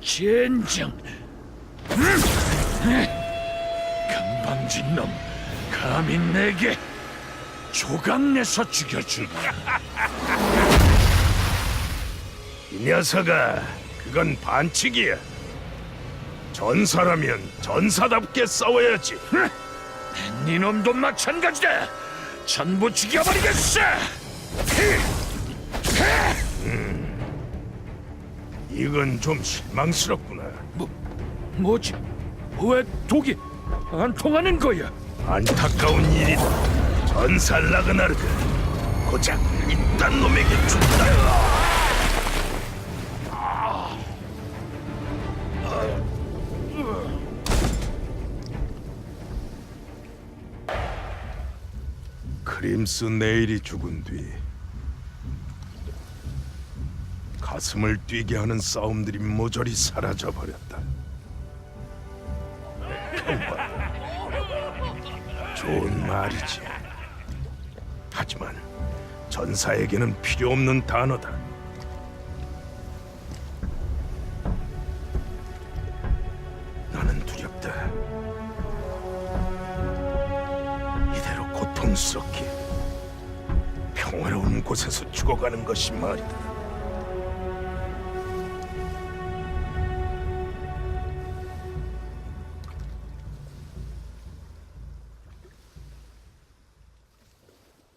젠장. 건방진 놈, 감히 내게 조각내서 죽여주마. 이 녀석아, 그건 반칙이야. 전사라면 전사답게 싸워야지. 네 놈도 마찬가지다. 전부 죽여버리겠어. 이건 좀 실망스럽구나. 뭐, 뭐지? 왜 독이 안 통하는 거야? 안타까운 일이다. 전사 라그나르크 고작 이딴 놈에게 죽다. 크림스 네일이 죽은 뒤 가슴을 뛰게 하는 싸움들이 모조리 사라져 버렸다. 좋은 말이지. 하지만 전사에게는 필요 없는 단어다. 나는 두렵다. 이대로 고통스럽게 평화로운 곳에서 죽어가는 것이 말이다.